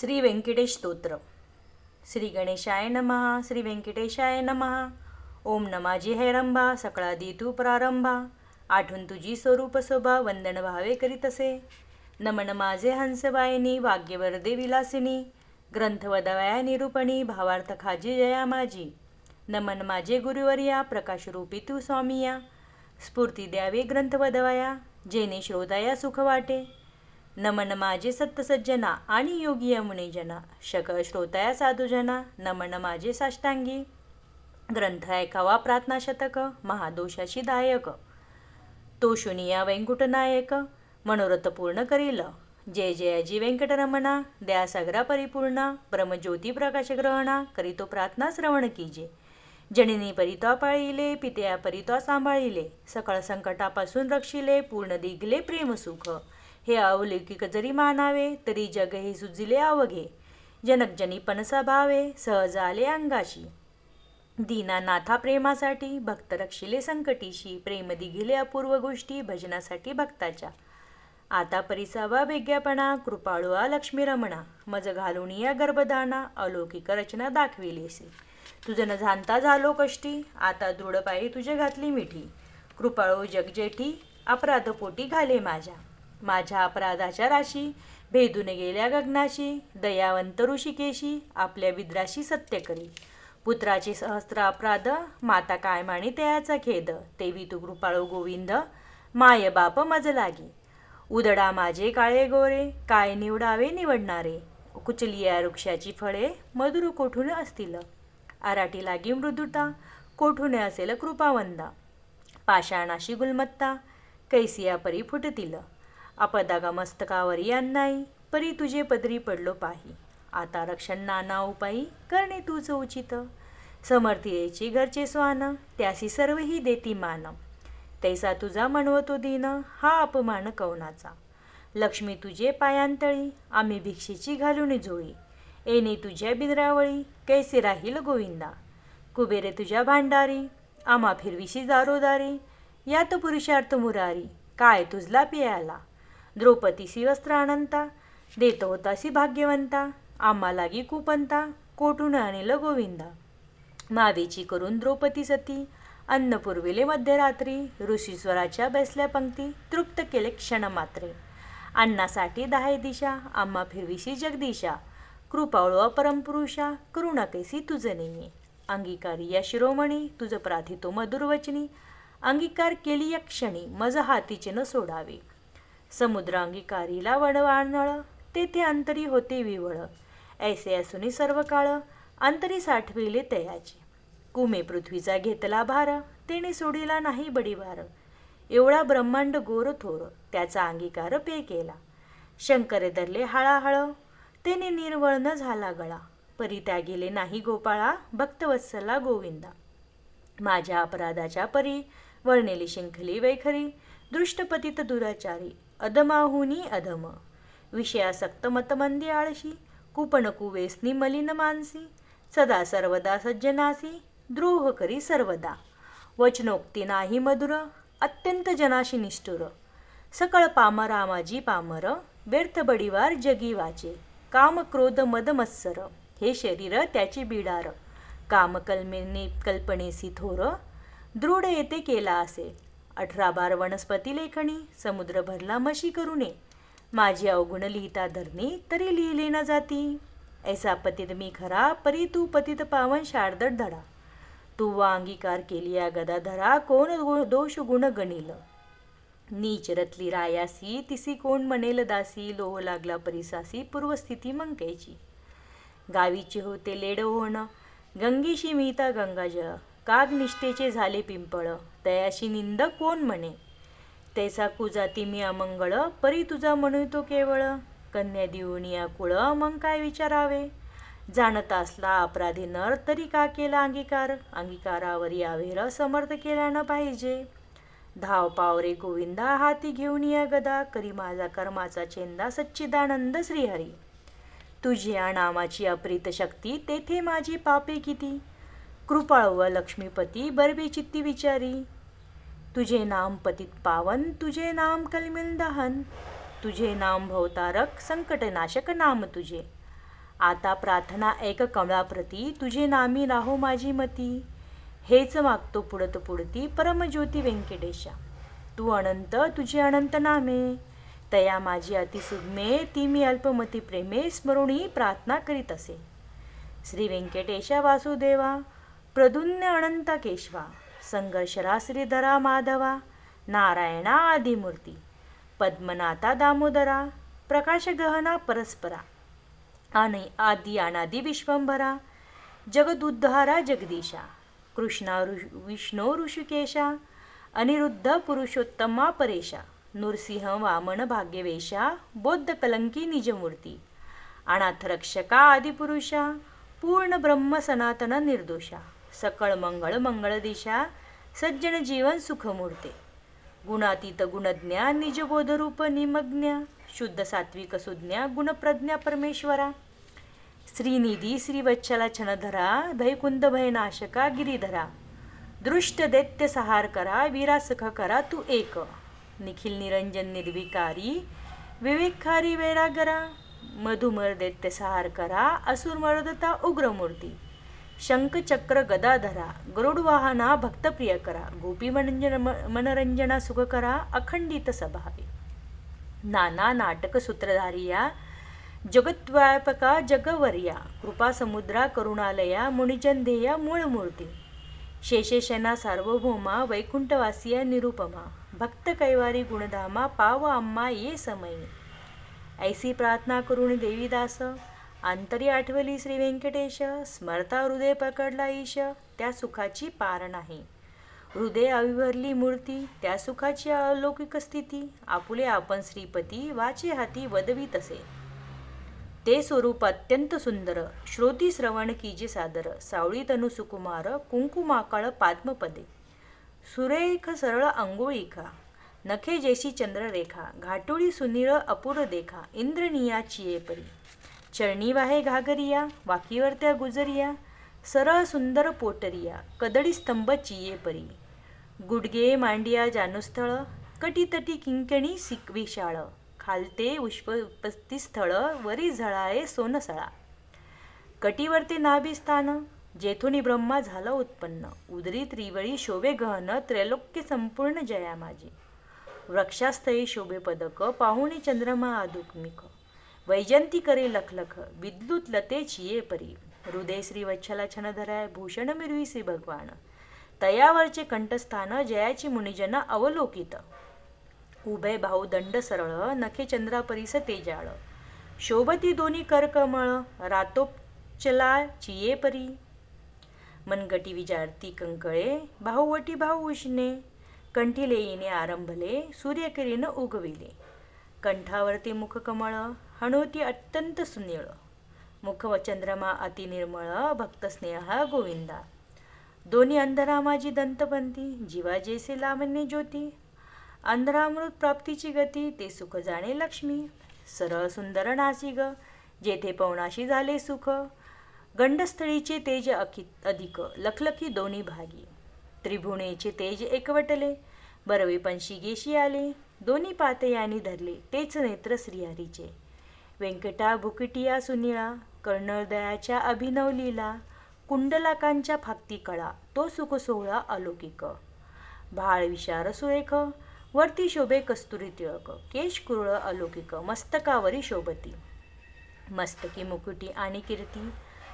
श्री व्यंकटेश स्तोत्र. श्री गणेशाय नमः श्री व्यंकटेशाय नमः. ओम नमाजी हैरंबा सकळादी तू प्रारंभा. आठवण तुझी स्वरूप शोभा वंदन भावे करीतसे नमन माझे हंसवायनी वाग्यवरदे विलासिनी ग्रंथ वदवया निरूपणी भावार्थ खाजी जया माझी नमन माझे गुरुवर्या प्रकाशरूपी तू स्वामिया. स्फूर्ती द्यावे ग्रंथ वदवया जेणे श्रोताया सुख वाटे. नमन माझे सत्तसज्जना आणि योगी मुनिजना शकळ श्रोताया साधुजना नमन माझे साष्टांगी. ग्रंथ ऐकावा प्रार्थना शतक महादोषाशी दायक. तो शुनिया व्यंकुटनायक मनोरथ पूर्ण करील. जय जयाजी व्यंकटरमणा द्या सागरा परिपूर्ण ब्रह्मज्योती प्रकाश ग्रहणा करीतो प्रार्थना श्रवण कीजे. जननी परितवा पाळिले पित्या परित्वा सांभाळिले सकळ संकटापासून रक्षिले पूर्ण दिगले प्रेमसुख हे अवलौकिक जरी मानावे तरी जग हे सुजिले अवघे जनकजनी पणसा भावे सहज आले अंगाशी. दीनानाथा प्रेमासाठी भक्त रक्षिले संकटीशी प्रेम दिघिले अपूर्व गोष्टी भजनासाठी भक्ताच्या. आता परिसावा वेग्यापणा कृपाळुआ लक्ष्मी रमणा मज घालून या गर्भदाना अलौकिक रचना दाखविलेसे तुझं न जाणता झालो कष्टी आता दृढ पायी तुझे घातली मिठी. कृपाळू जगजेठी अपराध पोटी घाले माझ्या. माझ्या अपराधाच्या राशी भेदून गेल्या गगनाशी दयावंत ऋषिकेशी आपल्या विद्राशी सत्य करी पुत्राचे सहस्त्र अपराध माता काय माणी त्याचा खेद तेवी तू कृपाळू गोविंद माय बाप मज लागी. उदडा माझे काळे गोरे काय निवडावे निवडणारे कुचलिया वृक्षाची फळे मधुर कोठून असतील? आराटी लागी मृदुता कोठून असेल कृपावंदा? पाषाणाशी गुलमत्ता कैसिया परी फुटतील? अपदागा मस्तकावरी अन्नाई परी तुझे पदरी पडलो पाही. आता रक्षण नाना उपायी करणे तुझं उचित. समर्थियेची घरचे स्वान त्यासी सर्वही देती मान. तैसा तुझा म्हणवतो दिन हा अपमान कवनाचा लक्ष्मी तुझे पायांतळी आम्ही भिक्षेची घालून जोळी. येणे तुझ्या बिंद्रावळी कैसे राहील गोविंदा? कुबेरे तुझ्या भांडारी आम्हा फिरविशी दारोदारी यात पुरुषार्थ मुरारी काय तुझला पियाला? द्रौपदीसी वस्त्रानंता देत होतासी भाग्यवंता आम्हा लागी कुपंता कोठून आणेल गोविंदा. मावेची करून द्रौपदी सती अन्न पुरविले मध्यरात्री ऋषीश्वराच्या बसल्या पंक्ती तृप्त केले क्षण मात्रे. अन्नासाठी दहाय दिशा आम्हा फिरविशी जगदिशा कृपाळू परमपुरुषा करुणा कैसी तुझ नेये अंगीकारी या शिरोमणी तुझ प्राधितो मधुरवचनी अंगीकार केली या क्षणी मज हातीचे न सोडावे. समुद्रांगी कारीला वडवानळ तेथे अंतरी होते विवळ. ऐसे असूनी सर्व काळ अंतरी साठविले तयाची. कुमे पृथ्वीचा घेतला भार तेने सोडिला नाही बडीवार. एवढा ब्रह्मांड गोर थोर त्याचा अंगीकार पे केला. शंकरे धरले हळाहळ तेने निर्वळ न झाला गळा. परी त्या गेले नाही गोपाळा भक्तवत्सला गोविंदा. माझ्या अपराधाच्या परी वर्णेली शिंखली वैखरी दृष्टपतित दुराचारी. अदमाहुनी अधम विषयासक्त मतमंदी आळशी कुपणकुवेसनी मलिन मानसी सदा सर्वदा सज्जनासी द्रोह करी सर्वदा। वचनोक्ती नाही मधुर अत्यंत जनाशी निष्ठुर। सकळ पामरा माझी पामर व्यर्थ बडीवार जगी वाचे। काम क्रोध मद मत्सर हे शरीर त्याची बिडार। काम कल्मेने कल्पनेसी थोर दृढ येते केला असे। अठरा बार वनस्पती लेखणी समुद्र भरला मशी करुणे माझी अवगुण लिहिता धरणे तरी लिहिले ना जाती. ऐसा पतित मी खरा परी तू पतित पावन शारदड धडा तू वा अंगीकार केली या गदाधरा कोण दोष गुण गणिल. नीच रतली रायासी तिसी कोण म्हणेल दासी लोह लागला परिसासी पूर्वस्थिती मंकायची. गावीचे होते लेड होणं गंगेशी मिळता गंगाजळ काग निष्ठेचे झाले पिंपळ. तयाशी निंद कोण म्हणे? तैसा कुजाती मी अमंगळ परी तुझा म्हणतो केवळ. कन्या देऊनिया कुळ मग काय विचारावे? जाणता असला अपराधी नर तरी का केला अंगीकार? अंगीकारावर यावेर समर्थ केल्यानं पाहिजे. धाव पावरे गोविंदा हाती घेऊन या गदा. करी माझा कर्माचा चेंदा सच्चिदानंद श्रीहरी. तुझ्या नामाची अप्रित शक्ती तेथे माझी पापे किती? कृपाळ व लक्ष्मीपती बरबी चित्ती विचारी. तुझे नाम पतित पावन तुझे नाम कलमिल दहन. तुझे नाम भवतारक संकटनाशक नाम तुझे. आता प्रार्थना एक कमळाप्रती तुझे नामी राहो माझी मती. हेच मागतो पुढत पुढती परमज्योती व्यंकटेशा. तू अनंत तुझे अनंत नामे. तया माझी अतिसुग्मे ती मी अल्पमती प्रेमे स्मरुणी प्रार्थना करीत असे. श्री व्यंकटेशा वासुदेवा प्रदुन्य अनंत केशवा संघर्षरा श्रीधरा माधवा नारायणा आदिमूर्ती पद्मनाथा दामोदरा प्रकाशगहना परस्परा आणि आदि अनादि विश्वंभरा जगदुद्धारा जगदीशा कृष्णा विष्णू ऋषिकेशा अनिरुद्ध पुरुषोत्तमा परेशा नृसिंह वामन भाग्यवेशा बौद्ध कलंकी निजमूर्ती अनाथरक्षका आदिपुरुषा पूर्ण ब्रह्म सनातन निर्दोषा. सकळ मंगळ मंगळ दिशा सज्जन जीवन सुखमूर्ते गुणातीत गुणज्ञा निजबोधरूप निमज्ञा शुद्ध सात्विक सुज्ञा गुणप्रज्ञा परमेश्वरा. श्रीनिधी श्रीवच्छला छनधरा भयकुंद भयनाशका गिरीधरा. दृष्ट दैत्य सहार करा वीरासख करा तू एक. निखिल निरंजन निर्विकारी विवेकखारी वैरागरा मधुमर दैत्य सहार करा असुर मर्दता उग्रमूर्ती शंखचक्र गदाधरा गरुडवाहना भक्तप्रिय करा गोपी मनंजन मनरंजना सुख करा अखंडित सभावे। नाना नाटक सूत्रधारिया जगत्व्यापका जगवर्या कृपा समुद्रा करुणालया मुनिजनधेया मूळमूर्ती। शेषेशना सार्वभौमा वैकुंठवासिया निरुपमा भक्त कैवारी गुणधामा पाव अम्मा ये समयी। ऐसी प्रार्थना करून देवीदास अंतरी आठवली श्री व्यंकटेश स्मरता हृदय पकडला ईश त्या सुखाची पार नाही हृदय अविभरली मूर्ती त्या सुखाची अलौकिक स्थिती आपुले आपण श्रीपती वाचे हाती वदवीत असे. ते स्वरूप अत्यंत सुंदर श्रोती श्रवण कीजे सादर सावळी तनु सुकुमार कुंकुमाकाळ पाद्मपदे. सुरेख सरळ अंगोळीका नखे जैसी चंद्ररेखा घाटोळी सुनीळ अपूर देखा इंद्रनिया चियेपरी चरणी वाहे घागरिया वाकीवर त्या गुजरिया सरळ सुंदर पोटरिया कदळी स्तंभ चियेपरी गुडगे मांडिया जानुस्थळ कटीतटी किंकणी विशाळ खालते उपस्थित स्थळ वरी झळाळे सोनसळा. कटीवरती नाभिस्थान जेथुनी ब्रह्मा झाला उत्पन्न. उदरी त्रिवळी शोभे गहन त्रैलोक्य संपूर्ण जया माझी. वृक्षास्थयी शोभे पदक पाहुणे चंद्रमा आदुकमिक वैजंती करे लखलख विद्युत लतेची ये परी। हृदय श्री वच्छला छनधराय भूषण मिरवी श्री भगवान। तयावरचे कंठस्थान जयाची मुनिजन अवलोकित। उभय भाऊ दंड सरळ नखे चंद्रापरीस तेजाळ। शोभती दोन्ही करकमळ रातोपचला चिये परी। मनगटी विजारती कंकळे भाऊवटी भाऊ उष्णे। कंठीले येणे आरंभले सूर्यकिरीन उगविले। कंठावरती मुखकमळ हणोती अत्यंत सुनीळ. मुख व चंद्रमा अति निर्मळ भक्त स्नेह गोविंदा. दोन्ही अंधरा माझी दंतपंथी जीवा जैसे लावण्य ज्योती. अंधरामृत प्राप्तीची गती ते सुख जाणे लक्ष्मी. सरळ सुंदर नासी ग जेथे पवनाशी झाले सुख. गंडस्थळीचे तेज अधिक लखलखी दोन्ही भागी. त्रिभुणेचे तेज एकवटले बरवे पंशी गेशी आले. दोन्ही पाते यांनी धरले तेच नेत्र श्रीहरीचे. व्यंकटा भुकटिया सुनिळा कर्णदयाच्या अभिनव लीला कुंडलाकांच्या फाक्ती कळा तो सुख सोहळा अलौकिक. भाळ विशार सुरेख वरती शोभे कस्तुरी टिळक केश कुरळ अलौकिक मस्तकावरी शोभती. मस्तकी मुकुटी आणि कीर्ती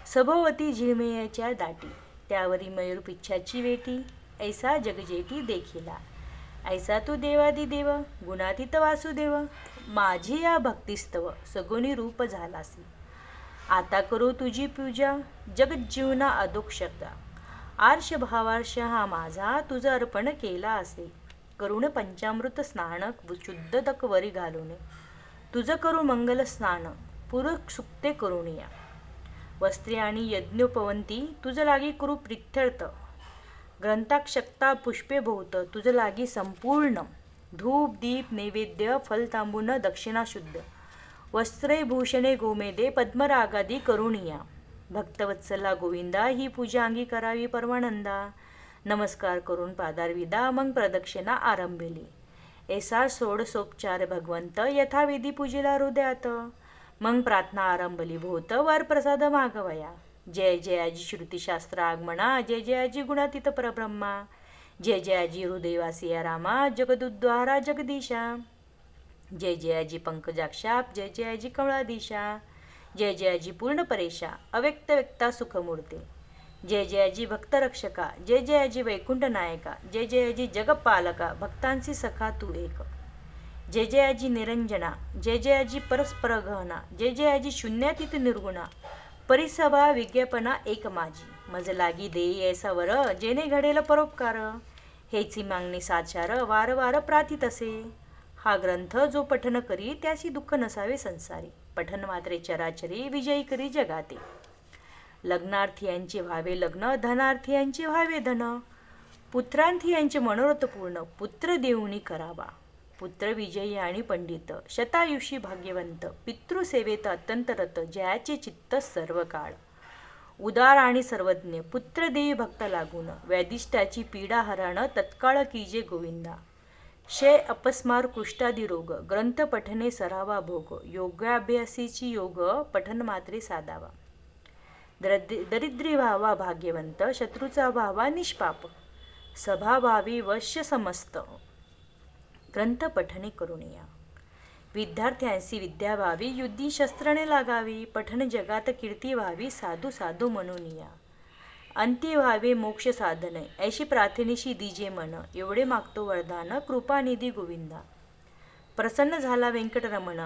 सभोवती झिळमेयाच्या दाटी त्यावरी मयूर पिच्छाची वेटी ऐसा जगजेटी देखिला. ऐसा तू देवादिदेव गुणातीत वासुदेव माझी या भक्तिस्तव सगुणी रूप झालासी. आता करू तुझी पूजा जगज्जीवना अदोक शब्दा आर्ष भावार्ष हा माझा तुझं अर्पण केला असे. करुण पंचामृत स्नानक शुद्ध तक वरी घालून. तुझं करू मंगल स्नान पुरुष सुक्ते करुणिया वस्त्रे आणि यज्ञोपवंती तुझं लागी करू प्रित्यर्थ. ग्रंथाक्षक्ता पुष्पे भोवत तुझं लागी संपूर्ण. धूप दीप नैवेद्य फलतांबून दक्षिणाशुद्ध दक्षिणा शुद्ध. वस्त्रे भूषणे गोमेदे पद्मरागादी करुणिया. भक्तवत्सला गोविंदा ही पूजा अंगी करावी परमानंदा. नमस्कार करून पादारविदा मग प्रदक्षिणा आरंभिली. ऐसा सोडसोपचार भगवंत यथाविधी पूजेला हृदयात. मग प्रार्थना आरंभली भोवत वर प्रसाद मागवया. जय जयाजी श्रुतीशास्त्र आगमना जय जयाजी गुणातीत परब्रह्मा. जय जयाजी हृदयवासिया रामा जगदुद्वारा जगदीशा जय जयाजी पंकजाक्षाप जय जयाजी कमळादिशा जय जयाजी पूर्ण परेशा अव्यक्त व्यक्ता सुखमूर्ते जय जयाजी भक्तरक्षका जय जयाजी वैकुंठ नायका जय जयाजी जगपालका भक्तांची सखा तू एक जय जयाजी निरंजना जय जयाजी परस्पर गहना जय जयाजी शून्यातीत निर्गुणा परिसभा विज्ञापना एक माझी मज लागी देई ऐसा वर जेने घडेल परोपकार. हेची मागणी साचार वार वार प्राथित असे हा ग्रंथ जो पठन करी त्याशी दुःख नसावे संसारी. पठन मात्रे चराचरी विजयी करी जगाते. लग्नार्थी व्हावे लग्न धनार्थी व्हावे धन. पुत्रांथी यांचे मनोरथ पूर्ण पुत्र देऊनी करावा. पुत्र विजयी आणि पंडित शतायुषी भाग्यवंत. पितृसेवेत अत्यंत रत जयाचे चित्त सर्व काळ उदार आणि सर्वज्ञ पुत्रदेवी भक्त लागून वैदिष्ठाची पीडा हरण तत्काळ कीजे गोविंदा. क्षय अपस्मार कुष्ठादी रोग ग्रंथ पठने सरावा भोग योगाभ्यासीची योग पठन मात्रे साधावा. दरिद्री व्हावा भाग्यवंत शत्रूचा व्हावा निष्पाप. सभाभावी वश्य समस्त. ग्रंथ पठने करुणिया. विद्यार्थ्यांशी विद्या व्हावी युद्धी शस्त्रने लागावी पठन जगात कीर्ती व्हावी साधू साधू म्हणूनिया अंती व्हावे मोक्ष साधन ऐशी प्रार्थनेशी दिजे मन एवढे मागतो वरदान कृपानिधी गोविंदा. प्रसन्न झाला व्यंकटरमण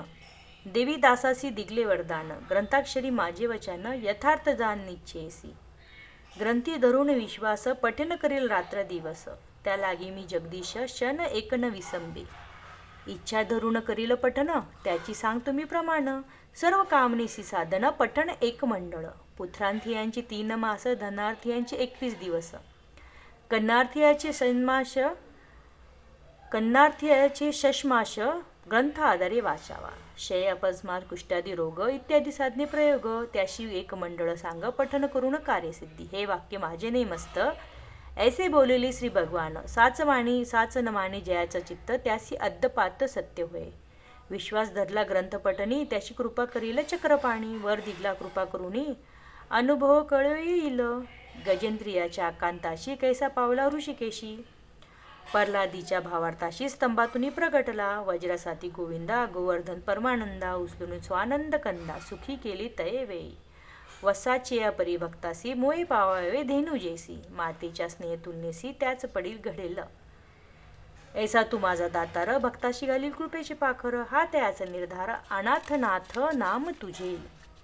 देवी दासासी दिगले वरदान ग्रंथाक्षरी माझे वचन यथार्थ जाण निश्चयसी. ग्रंथी धरून विश्वास पठन करील रात्र दिवस त्या लागी मी जगदीश शन एकन विसंबे. इच्छा धरून करील पठन त्याची सांग तुम्ही प्रमाण. सर्व कामनेसी साधन पठण एक मंडळ. पुत्रांथियांची तीन मास धनार्थियांचे एकवीस दिवस. कन्नार्थियाचे सन्माश कन्नार्थियाचे शशमाश ग्रंथ आधारे वाचावा. शय अपस्मार कुष्ठादी रोग इत्यादी साधने प्रयोग. त्याशी एक मंडळ सांग पठन करून कार्यसिद्धी. हे वाक्य माझे नेमस्त. ऐसे बोलिली श्री भगवान साच वाणी साच जयाचं चित्त त्यासी अद्दपात सत्य होय. विश्वास धरला ग्रंथपटनी त्याची कृपा करील चक्रपाणी वर दिगला कृपा करुणी अनुभव कळईल गजेंद्रियाच्या आकांताशी कैसा पावला ऋषिकेशी. प्रल्हादीच्या भावार्थाशी स्तंभातून प्रगटला वज्रासाती गोविंदा गोवर्धन परमानंदा उचलून स्वानंद कंदा सुखी केली तये वेळी. वसाची या परिभक्तासी मोई पावावे धेनुजेसी. मातेच्या स्नेह तुलनेसी त्याच पडील घडेल. ऐसा तू माझा दातार भक्ताशी घालील कृपेचे पाखर हा त्याचा निर्धार अनाथनाथ नाम तुझे.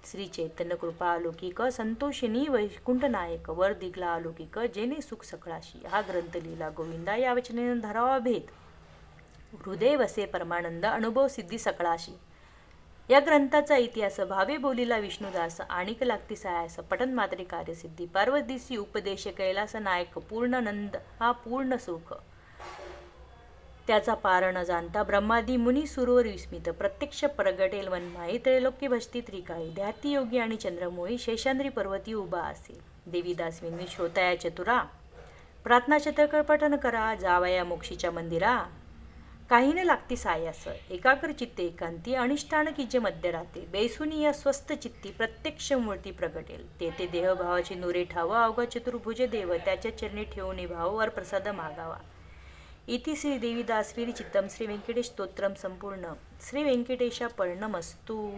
श्री चैतन्य कृपा अलौकिक संतोषिनी वैकुंठ नायक वर दिगला अलौकिक जेने सुख सकळाशी हा ग्रंथ लिहिला गोविंदा या वचनेनं धरावा भेद. हृदय वसे परमानंद अनुभव सिद्धी सकळाशी या ग्रंथाचा इतिहास भावे बोलीला विष्णुदास आणिक लागती सायास पठन मात्री कार्यसिद्धी पार्वतीसी उपदेश कैलास नायक पूर्ण नंद हा पूर्ण सुख. त्याचा पार न जाणता ब्रह्मादी मुनी सुरवर विस्मित प्रत्यक्ष प्रगटेल वनमाई त्रैलोक्य भस्ती त्रिकाळी ध्याती योगी आणि चंद्रमोळी शेषांद्री पर्वती उभा असे. देवीदासविंनी श्रोताया चतुरा. प्रार्थना चतकर पठन करा जावया मोक्षीच्या मंदिरा. काही न लागती सायास एकाग्र चित्ते एकांती अनिष्ठान जे मध्य राहते. बेसुनी या स्वस्थ चित्ती प्रत्यक्ष मूर्ती प्रगटेल. तेथे देहभावाची नुरे ठावा अवघा चतुर्भुज देव त्याच्या चरणी ठेवून भाव वर प्रसाद मागावा. इति श्री देवीदास चित्तम श्री व्यंकटेश स्तोत्रम संपूर्ण. श्री व्यंकटेशा पर्णमस्तू